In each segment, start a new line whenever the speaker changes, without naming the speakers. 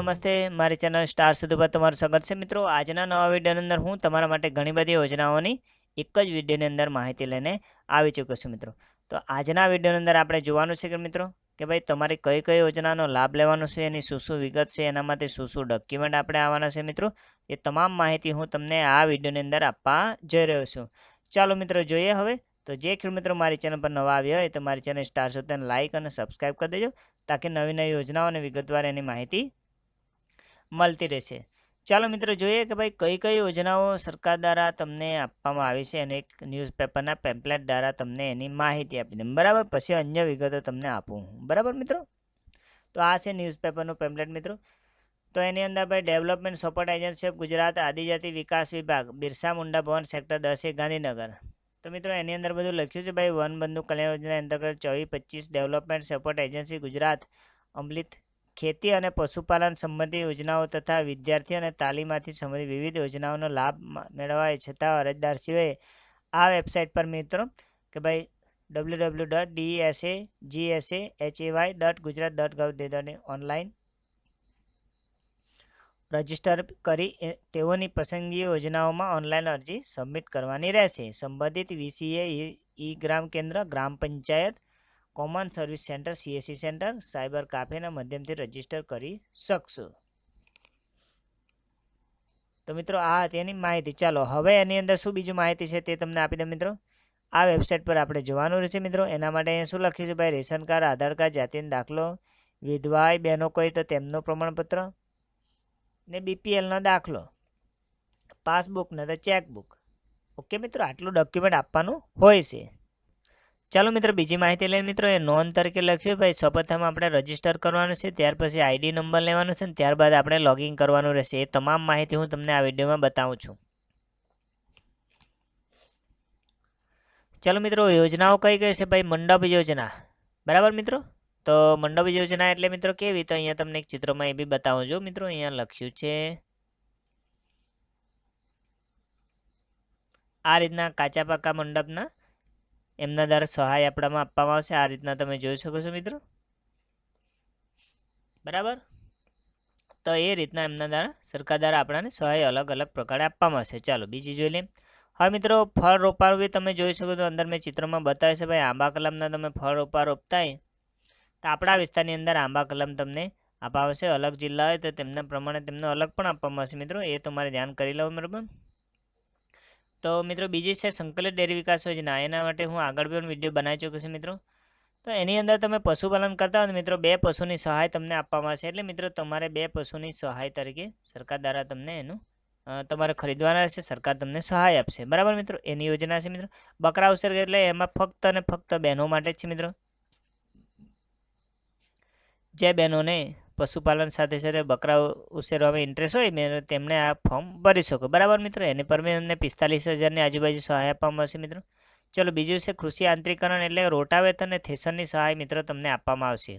નમસ્તે. મારી channel star સુધી પર તમારું સ્વાગત છે મિત્રો. આજના નવા વિડીયોની અંદર હું તમારા માટે ઘણી બધી યોજનાઓની એક જ વિડીયોની અંદર માહિતી લઈને આવી ચૂક્યો છું મિત્રો. તો આજના વિડીયોની અંદર આપણે જોવાનું છે કે મિત્રો, કે ભાઈ તમારે કઈ કઈ યોજનાનો લાભ લેવાનો છે, એની શું શું વિગત છે એના માટે શું શું ડોક્યુમેન્ટ આપણે આવવાના છે મિત્રો. એ તમામ માહિતી હું તમને આ વિડીયોની અંદર આપવા જઈ રહ્યો છું. ચાલો મિત્રો જોઈએ હવે. તો જે ખેડૂત મિત્રો મારી ચેનલ પર નવા આવ્યા હોય તો મારી ચેનલ સ્ટાર સુધી લાઇક અને સબસ્ક્રાઈબ કરી દેજો, તાકી નવી નવી યોજનાઓ અને વિગતવાર એની માહિતી મળતી રહેશે. ચાલો મિત્રો જોઈએ કે ભાઈ કઈ કઈ યોજનાઓ સરકાર દ્વારા તમને આપવામાં આવી છે અને એક ન્યૂઝપેપરના પેમ્પલેટ દ્વારા તમને એની માહિતી આપી દઉં બરાબર? પછી અન્ય વિગતો તમને આપું બરાબર મિત્રો? તો આ છે ન્યૂઝપેપરનું પેમ્પલેટ મિત્રો. તો એની અંદર ભાઈ development support agency of Gujarat, આદિજાતિ વિકાસ વિભાગ, બિરસા મુંડા ભવન સેક્ટર દસે ગાંધીનગર. તો મિત્રો એની અંદર બધું લખ્યું છે ભાઈ વન બંધુ કલ્યાણ યોજના અંતર્ગત ચોવીસ પચીસ ડેવલપમેન્ટ સપોર્ટ એજન્સી ગુજરાત, અમલિત ખેતી અને પશુપાલન સંબંધી યોજનાઓ તથા વિદ્યાર્થીઓ અને તાલીમાથી સંબંધિત વિવિધ યોજનાઓનો લાભ મેળવવા છતાં અરજદાર સિવાય આ વેબસાઇટ પર મિત્રો કે ભાઈ W W dot DSA GSA HAY dot Gujarat dot gov dot online register કરી તેઓની પસંદગી યોજનાઓમાં ઓનલાઈન અરજી સબમિટ કરવાની રહેશે. સંબંધિત વીસીએ ઈ ગ્રામ કેન્દ્ર, gram panchayat common service centre CSC centre cyber કાફેના માધ્યમથી રજિસ્ટર કરી શકશો. તો મિત્રો, આ તેની માહિતી. ચાલો, હવે એની અંદર શું બીજું માહિતી છે તે તમને આપી દઉં મિત્રો. આ વેબસાઇટ પર આપણે જોવાનું રહેશે મિત્રો. એના માટે શું લખ્યું છે ભાઈ? રેશન કાર્ડ, આધાર કાર્ડ, જાતિનો દાખલો વિધવાય બહેનો કોઈ તો તેમનું પ્રમાણપત્ર ને બીપીએલનો દાખલો. પાસબુક ને તો ચેકબુક ઓકે મિત્રો, આટલું ડોક્યુમેન્ટ આપવાનું હોય છે. ચાલો મિત્રો, બીજી માહિતી લઈને મિત્રો, એ નોન તરીકે લખ્યું, ભાઈ, સૌપ્રથમ આપણે રજિસ્ટર કરવાનું છે, ત્યાર પછી આઈડી નંબર લેવાનો છે અને ત્યારબાદ આપણે લોગિન કરવાનું રહેશે. એ તમામ માહિતી હું તમને આ વિડીયોમાં બતાવું છું. ચાલો મિત્રો, યોજનાઓ કઈ કઈ છે? ભાઈ, મંડપ યોજના. બરાબર મિત્રો? તો મંડપ યોજના એટલે મિત્રો કેવી? તો અહીંયા તમને એક ચિત્રમાં એ બી બતાવું છું. મિત્રો, અહીંયા લખ્યું છે, આ રીતના કાચા પાકા મંડપના એમના દ્વારા સહાય આપણામાં આપવામાં આવશે. આ રીતના તમે જોઈ શકો છો મિત્રો. બરાબર? તો એ રીતના એમના દ્વારા સરકાર દ્વારા આપણાને સહાય અલગ અલગ પ્રકારે આપવામાં આવશે. ચાલો બીજી જોઈ લઈએ. હવે મિત્રો, ફળ રોપાણ બી તમે જોઈ શકો તો અંદર મેં ચિત્રમાં બતાવે છે ભાઈ, આંબા કલમના તમે ફળ રોપા રોપતા હોય તો આપણા વિસ્તારની અંદર આંબા કલમ તમને આપવામાં આવશે અલગ જિલ્લા હોય તો તેમના પ્રમાણે તેમને અલગ પણ આપવામાં આવશે મિત્રો. એ તમારે ધ્યાન કરી લો બરાબર. તો મિત્રો બીજી છે સંકલિત ડેરી વિકાસ યોજના. એના માટે હું આગળ પણ વીડિયો બનાવી ચૂક્યો છું મિત્રો. તો એની અંદર તમે પશુપાલન કરતા હોય મિત્રો બે પશુની સહાય તમને આપવામાં આવશે. એટલે મિત્રો તમારે બે પશુની સહાય તરીકે સરકાર દ્વારા તમને એનું તમારે ખરીદવાના રહેશે. સરકાર તમને સહાય આપશે. બરાબર મિત્રો? એની યોજના છે મિત્રો. બકરા ઉછેર એટલે એમાં ફક્ત અને ફક્ત બહેનો માટે જ છે મિત્રો. જે બહેનોને પશુપાલન સાથે સાથે બકરા ઉછેરવામાં ઇન્ટરેસ્ટ હોય, મેં તેમણે આ ફોર્મ ભરી શકો. બરાબર મિત્રો? એની પર બી અમને પિસ્તાલીસ હજારની આજુબાજુ સહાય આપવામાં આવશે મિત્રો. ચલો બીજું છે કૃષિ યાંત્રિકરણ એટલે રોટાવેતર અને થેસરની સહાય મિત્રો તમને આપવામાં આવશે.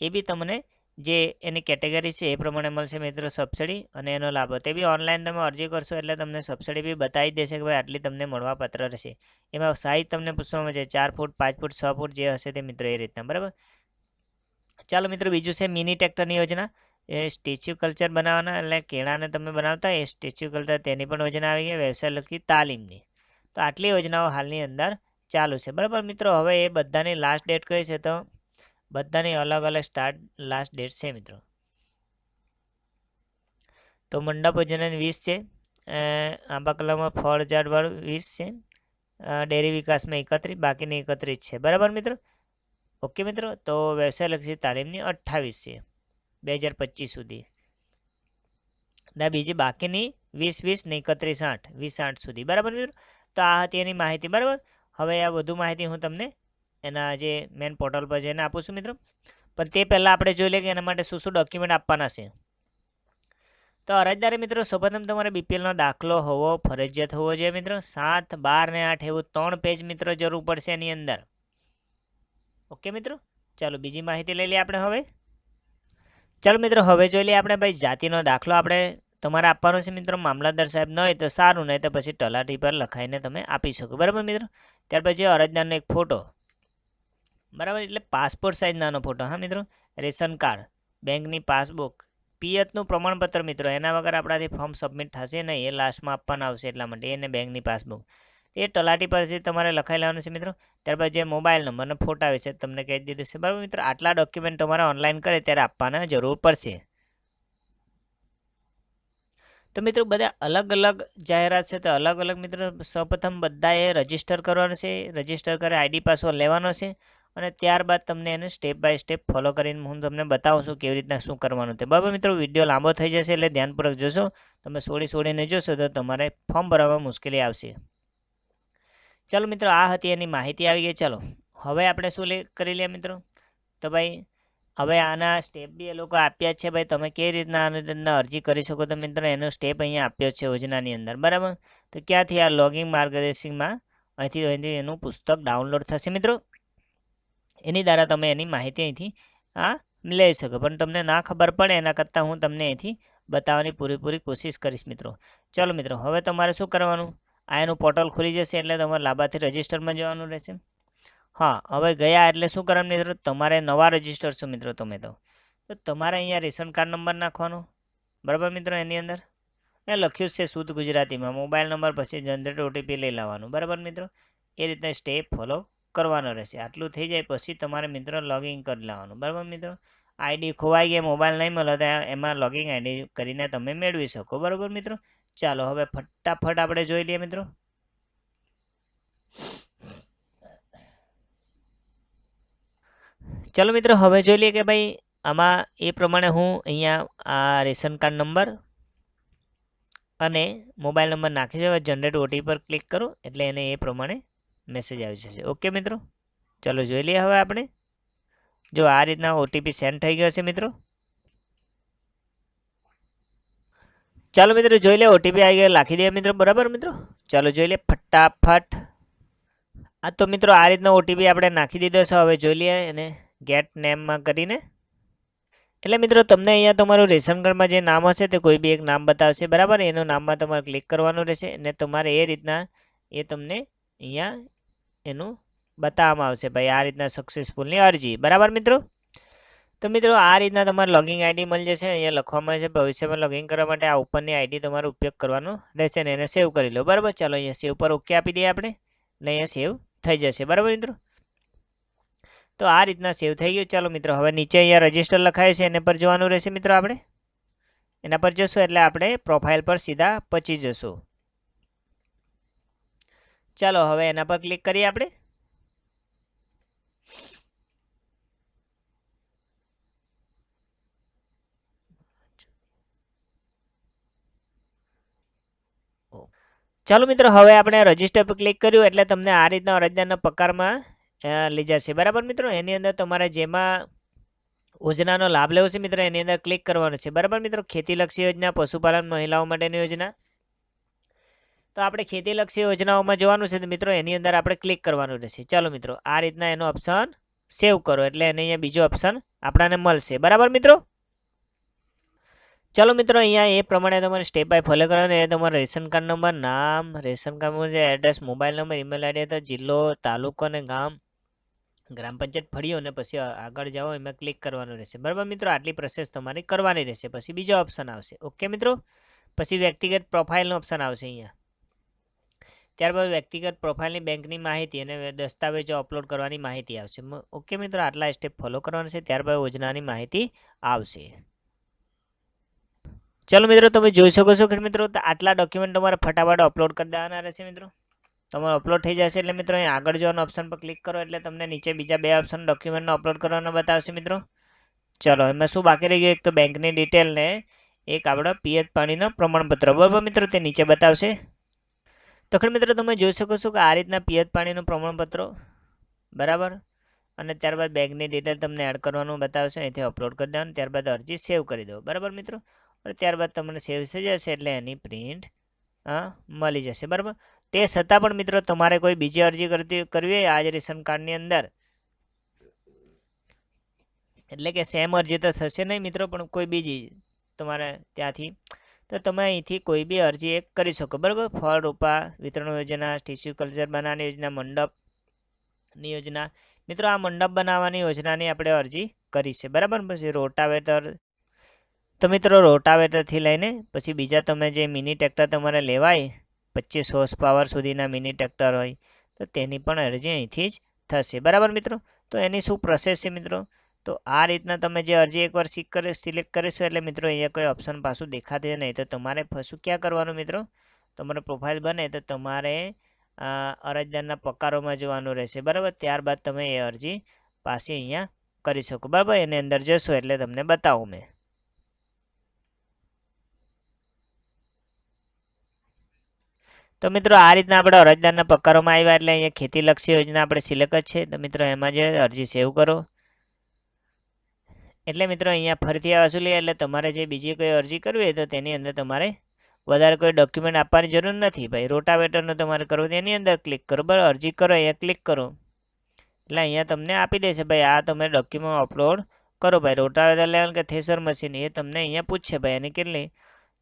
એ બી તમને જે એની કેટેગરી છે એ પ્રમાણે મળશે મિત્રો સબસિડી અને એનો લાભ. તે બી ઓનલાઈન તમે અરજી કરશો એટલે તમને સબસિડી બી બતાવી દેશે કે ભાઈ આટલી તમને મળવાપાત્ર રહેશે. એમાં સાઈઝ તમને પૂછવામાં છે ચાર ફૂટ, પાંચ ફૂટ, છ ફૂટ જે હશે તે મિત્રો એ રીતના. બરાબર? ચાલો મિત્રો, બીજું છે મિની ટ્રેક્ટરની યોજના. એ સ્ટેચ્યુ કલ્ચર બનાવવાના, એટલે કેળાને તમે બનાવતા એ સ્ટેચ્યુ કલ્ચર તેની પણ યોજના આવી ગઈ, વ્યવસાય લગતી તાલીમની. તો આટલી યોજનાઓ હાલની અંદર ચાલુ છે. બરાબર મિત્રો, હવે એ બધાની લાસ્ટ ડેટ કઈ છે તો? બધાની અલગ અલગ સ્ટાર્ટ લાસ્ટ ડેટ છે મિત્રો. તો મંડપ યોજનાની વીસ છે. આંબા કલામાં ફળ ઝાડવાળું વીસ છે. ડેરી વિકાસમાં એકત્રીસ, બાકીની એકત્રીસ છે. બરાબર મિત્રો? ઓકે મિત્રો? તો વ્યવસાયલક્ષી તાલીમની અઠ્ઠાવીસ છે બે હજાર પચીસ સુધી. ના બીજી બાકીની વીસ વીસ ને એકત્રીસ આઠ, વીસ આઠ સુધી. બરાબર મિત્રો? તો આ હતી એની માહિતી, બરાબર? હવે આ વધુ માહિતી હું તમને એના જે મેન પોર્ટલ પર જઈને આપું છું મિત્રો. પણ તે પહેલાં આપણે જોઈ લઈએ કે એના માટે શું શું ડોક્યુમેન્ટ આપવાના છે. તો અરજદારે મિત્રો, સૌપ્રથમ તમારે બીપીએલનો દાખલો હોવો, ફરજિયાત હોવો જોઈએ મિત્રો. સાત, બાર ને આઠ એવું ત્રણ પેજ મિત્રો જરૂર પડશે એની અંદર. ઓકે મિત્રો? ચાલો બીજી માહિતી લઈ લઈએ આપણે હવે. ચાલો મિત્રો, હવે જોઈ લઈએ આપણે ભાઈ જાતિનો દાખલો આપણે તમારે આપવાનો છે મિત્રો. મામલતદાર સાહેબ ન હોય તો સારું, નહીં તો પછી તલાટી પર લખાઈને તમે આપી શકો. બરાબર મિત્રો? ત્યાર પછી અરજદારનો એક ફોટો. બરાબર? એટલે પાસપોર્ટ સાઇઝ નાનો ફોટો. હા મિત્રો? રેશન કાર્ડ, બેંકની પાસબુક, પિયતનું પ્રમાણપત્ર મિત્રો. એના વગર આપણાથી ફોર્મ સબમિટ થશે નહીં. એ લાસ્ટમાં આપવાના આવશે એટલા માટે. એને બેંકની પાસબુક. એ તલાટી પરથી તમારે લખાઈ લેવાનું છે મિત્રો ત્યારબાદ જે મોબાઈલ નંબરને ફોટા આવે છે, તમને કહી દીધું છે. બરાબર મિત્રો, આટલા ડોક્યુમેન્ટ તમારે ઓનલાઈન કરે ત્યારે આપવાના જરૂર પડશે. તો મિત્રો, બધા અલગ અલગ જાહેરાત છે, તો અલગ અલગ મિત્રો, સૌપ્રથમ બધાએ રજિસ્ટર કરવાનું છે. રજિસ્ટર કરે આઈડી પાસવર્ડ લેવાનો છે અને ત્યારબાદ તમને એને સ્ટેપ બાય સ્ટેપ ફોલો કરીને હું તમને બતાવું છું કેવી રીતના શું કરવાનું છે. બરાબર મિત્રો વીડિયો લાંબો થઈ જશે એટલે ધ્યાનપૂર્વક જોશો તમે સોડી સોડીને જોશો તો તમારે ફોર્મ ભરવામાં મુશ્કેલી આવશે. ચાલો મિત્રો, આ હતી એની માહિતી આવી ગઈ. ચાલો, હવે આપણે શું કરી લઈએ મિત્રો? તો ભાઈ, હવે આના સ્ટેપ બી એ લોકો આપ્યા છે ભાઈ. તમે કેવી રીતના આની અંદર અરજી કરી શકો તો મિત્રો, એનો સ્ટેપ અહીંયા આપ્યો છે યોજનાની અંદર. બરાબર? તો ક્યાંથી આ લોગિંગ માર્ગદર્શિકમાં અહીંથી અહીંથી એનું પુસ્તક ડાઉનલોડ થશે મિત્રો. એની દ્વારા તમે એની માહિતી અહીંથી, આ, લઈ શકો. પણ તમને ના ખબર પડે એના કરતાં હું તમને અહીંથી બતાવવાની પૂરેપૂરી કોશિશ કરીશ મિત્રો. ચાલો મિત્રો, હવે તમારે શું કરવાનું? આ એનું પોર્ટલ ખુલી જશે એટલે તમારે લાભાર્થી રજિસ્ટરમાં જવાનું રહેશે. હા, હવે ગયા એટલે શું કરવાનું મિત્રો? તમારે નવા રજિસ્ટર છો મિત્રો તમે તો. તમારે અહીંયા રેશન કાર્ડ નંબર નાખવાનો. બરાબર મિત્રો એની અંદર? એ લખ્યું છે શુદ્ધ ગુજરાતીમાં. મોબાઈલ નંબર પછી જનરેટ ઓટીપી લઈ લાવવાનું બરાબર મિત્રો? એ રીતના સ્ટેપ ફોલો કરવાનો રહેશે. આટલું થઈ જાય પછી તમારે મિત્રો લોગિન કરી લેવાનું. બરાબર મિત્રો? આઈડી ખોવાઈ ગઈ મોબાઈલ નહીં મળે તો એમાં લોગિંગ આઈડી કરીને તમે મેળવી શકો. બરાબર મિત્રો? ચાલો, હવે ફટાફટ આપણે જોઈ લઈએ મિત્રો. ચાલો મિત્રો, હવે જોઈ લઈએ કે ભાઈ આમાં એ પ્રમાણે હું અહીંયા આ રેશન કાર્ડ નંબર અને મોબાઈલ નંબર નાખી હવે જનરેટ ઓટી પર ક્લિક કરો, એટલે એને એ પ્રમાણે મેસેજ આવી જશે. ઓકે મિત્રો? ચાલો જોઈ લઈએ હવે આપણે. જો આ રીતના ઓટીપી સેન્ડ થઈ ગયો છે મિત્રો. ચાલો મિત્રો જોઈ લે ઓટીપી આવી ગયા, લાખી દે મિત્રો, બરાબર મિત્રો? ચાલો જોઈ લે, ફટાફટ. આ તો મિત્રો આ રીતનો ઓટીપી આપણે નાખી દીધો છે, હવે જોઈ લઈએ એને ગેટ નેમમાં કરીને. એટલે મિત્રો તમને અહીંયા તમારું રેશન જે નામ હશે તે કોઈ બી એક નામ બતાવશે, બરાબર? એનું નામમાં તમારે ક્લિક કરવાનું રહેશે અને તમારે એ રીતના એ તમને અહીંયા એનું બતાવવામાં આવશે, ભાઈ આ રીતના સક્સેસફુલની અરજી, બરાબર મિત્રો? તો મિત્રો આ રીતના તમારે લોગિંગ આઈડી મળી જશે અહીંયા લખવામાં છે, ભવિષ્યમાં લોગિન કરવા માટે આ ઉપરની આઈડી તમારો ઉપયોગ કરવાનો રહેશે ને એને સેવ કરી લો. બરાબર? ચાલો અહીંયા સેવ પર ઓકે આપી દઈએ આપણે ને અહીંયા સેવ થઈ જશે. બરાબર મિત્રો? તો આ રીતના સેવ થઈ ગયું. ચાલો મિત્રો, હવે નીચે અહીંયા રજિસ્ટર લખાય છે, એને પર જોવાનું રહેશે મિત્રો આપણે. એના પર જશું એટલે આપણે પ્રોફાઇલ પર સીધા પચી જશું. ચાલો હવે એના પર ક્લિક કરીએ આપણે. ચાલો મિત્રો, હવે આપણે રજિસ્ટર પર ક્લિક કર્યું એટલે તમને આ રીતના અરજદારના પગારમાં લઈ જશે. બરાબર મિત્રો? એની અંદર તમારે જેમાં યોજનાનો લાભ લેવો છે મિત્રો, એની અંદર ક્લિક કરવાનો છે. બરાબર મિત્રો? ખેતીલક્ષી યોજના, પશુપાલન, મહિલાઓ માટેની યોજના. તો આપણે ખેતીલક્ષી યોજનાઓમાં જોવાનું છે તો મિત્રો, એની અંદર આપણે ક્લિક કરવાનું રહેશે. ચાલો મિત્રો, આ રીતના એનો ઓપ્શન સેવ કરો. એટલે એને અહીંયા બીજો ઓપ્શન આપણાને મળશે. બરાબર મિત્રો? ચાલો મિત્રો, અહીંયા એ પ્રમાણે તમારે સ્ટેપ બાય ફોલો કરવાનું એ તમારો રેશન કાર્ડ નંબર નામ, રેશન કાર્ડમાં જે address mobile number email ID તો જિલ્લો, તાલુકો અને ગામ, ગ્રામ પંચાયત ફળ્યો અને પછી આગળ જાઓ, એમાં ક્લિક કરવાનું રહેશે. બરાબર મિત્રો, આટલી પ્રોસેસ તમારી કરવાની રહેશે. પછી બીજો ઓપ્શન આવશે. ઓકે મિત્રો? પછી વ્યક્તિગત પ્રોફાઇલનો ઓપ્શન આવશે અહીંયા. ત્યારબાદ વ્યક્તિગત પ્રોફાઇલની બેંકની માહિતી અને દસ્તાવેજો અપલોડ કરવાની માહિતી આવશે. ઓકે મિત્રો, આટલા સ્ટેપ ફોલો કરવાના છે. ત્યારબાદ યોજનાની માહિતી આવશે. ચલો મિત્રો, તમે જોઈ શકો છો કે મિત્રો આટલા ડોક્યુમેન્ટ તમારે ફટાફટ અપલોડ કરી દેવાના રહેશે મિત્રો. તમારો અપલોડ થઈ જશે એટલે મિત્રો, અહીં આગળ જવાનો ઓપ્શન પર ક્લિક કરો એટલે તમને નીચે બીજા બે ઓપ્શન ડોક્યુમેન્ટનો અપલોડ કરવાનો બતાવશે મિત્રો. ચલો, એમાં શું બાકી રહી ગયું? એક તો બેંકની ડિટેલ ને એક આપણા પિયત પાણીનો પ્રમાણપત્ર. બરાબર મિત્રો, તે નીચે બતાવશે. તો ખરે મિત્રો, તમે જોઈ શકો છો કે આ રીતના પિયત પાણીનું પ્રમાણપત્ર, બરાબર? અને ત્યારબાદ બેંકની ડિટેલ તમને એડ કરવાનું બતાવશે. અહીંથી અપલોડ કરી દેવાનું. ત્યારબાદ અરજી સેવ કરી દો. બરાબર મિત્રો? અને ત્યારબાદ તમને સેવ થઈ જશે એટલે એની પ્રિન્ટ મળી જશે, બરાબર? તે છતાં પણ મિત્રો તમારે કોઈ બીજી અરજી કરતી, કરવી હોય આજ રેશન કાર્ડની અંદર? એટલે કે સેમ અરજી તો થશે નહીં મિત્રો, પણ કોઈ બીજી તમારે ત્યાંથી, તો તમે અહીંથી કોઈ બી અરજી એક કરી શકો, બરાબર? ફળ, રોપા, વિતરણ યોજના ટીસ્યુ કલ્ચર બનાવવાની યોજના મંડપની યોજના. મિત્રો આ મંડપ બનાવવાની યોજનાની આપણે અરજી કરી છે, બરાબર? પછી રોટાવેટર તો મિત્રો રોટાવેટરથી લઈને પછી બીજા તમે જે મિની ટ્રેક્ટર તમારે લેવાય, પચીસ હોર્સ પાવર સુધીના મિની ટ્રેક્ટર હોય, તો તેની પણ અરજી અહીંથી જ થશે. બરાબર મિત્રો? તો એની શું પ્રોસેસ છે મિત્રો? તો આ રીતના તમે જે અરજી એકવાર સિક કરી સિલેક્ટ કરીશો એટલે મિત્રો અહીંયા કોઈ ઓપ્શન પાછું દેખાશે નહીં. તો તમારે પાછું ક્યાં કરવાનું મિત્રો? તમારો પ્રોફાઇલ બને તો તમારે અરજદારના પકારોમાં જવાનું રહેશે. બરાબર? ત્યારબાદ તમે એ અરજી પાછી અહીંયા કરી શકો. બરાબર? એની અંદર જશો એટલે તમને બતાવું મેં. તો મિત્રો આ રીતના આપણે અરજદારના પકારોમાં આવ્યા એટલે અહીંયા ખેતીલક્ષી યોજના આપણે સિલેક્ટ છે. તો મિત્રો એમાં જે અરજી સેવ કરો. એટલે મિત્રો અહીંયા ફરીથી વસૂલી એટલે તમારે જે બીજી કોઈ અરજી કરવી હોય તો તેની અંદર તમારે વધારે કોઈ ડોક્યુમેન્ટ આપવાની જરૂર નથી. ભાઈ, રોટાવેટરનું તમારે કરવું તેની અંદર ક્લિક કરો. બરાબર, અરજી કરો, અહીંયા ક્લિક કરો. એટલે અહીંયા તમને આપી દેશે. ભાઈ, આ તમે ડોક્યુમેન્ટ અપલોડ કરો. ભાઈ, રોટાવેટર લેવલ કે થેસર મશીન, એ તમને અહીંયા પૂછશે. ભાઈ, એની કેટલી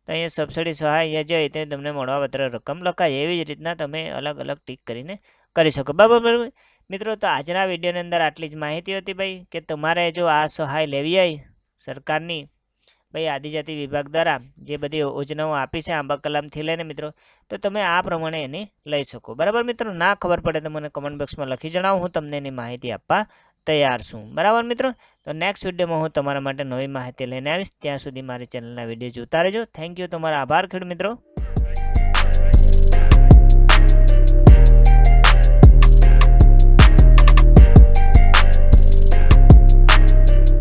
તો અહીંયા સબસિડી સહાય અહીંયા જે તે તમને વધારે રકમ લખાય. એવી જ રીતના તમે અલગ અલગ ટીક કરીને કરી શકો. બરાબર મિત્રો, તો આજના વિડીયોની અંદર આટલી જ માહિતી હતી ભાઈ, કે તમારે જો આ સહાય લેવી હોય સરકારની, ભાઈ, આદિજાતિ વિભાગ દ્વારા જે બધી યોજનાઓ આપી છે આંબા કલામથી લઈને મિત્રો, તો તમે આ પ્રમાણે એની લઈ શકો. બરાબર, મિત્રો? ના ખબર પડે તો મને કમેન્ટ બોક્સમાં લખી જણાવો. હું તમને એની માહિતી આપવા તૈયાર છું. બરાબર મિત્રો? તો નેક્સ્ટ વિડીયોમાં હું તમારા માટે નવી માહિતી લઈને આવીશ. ત્યાં સુધી મારી ચેનલના વીડિયો જોતા રહેજો. થેન્ક યુ તમારા આભાર ખેડ મિત્રો.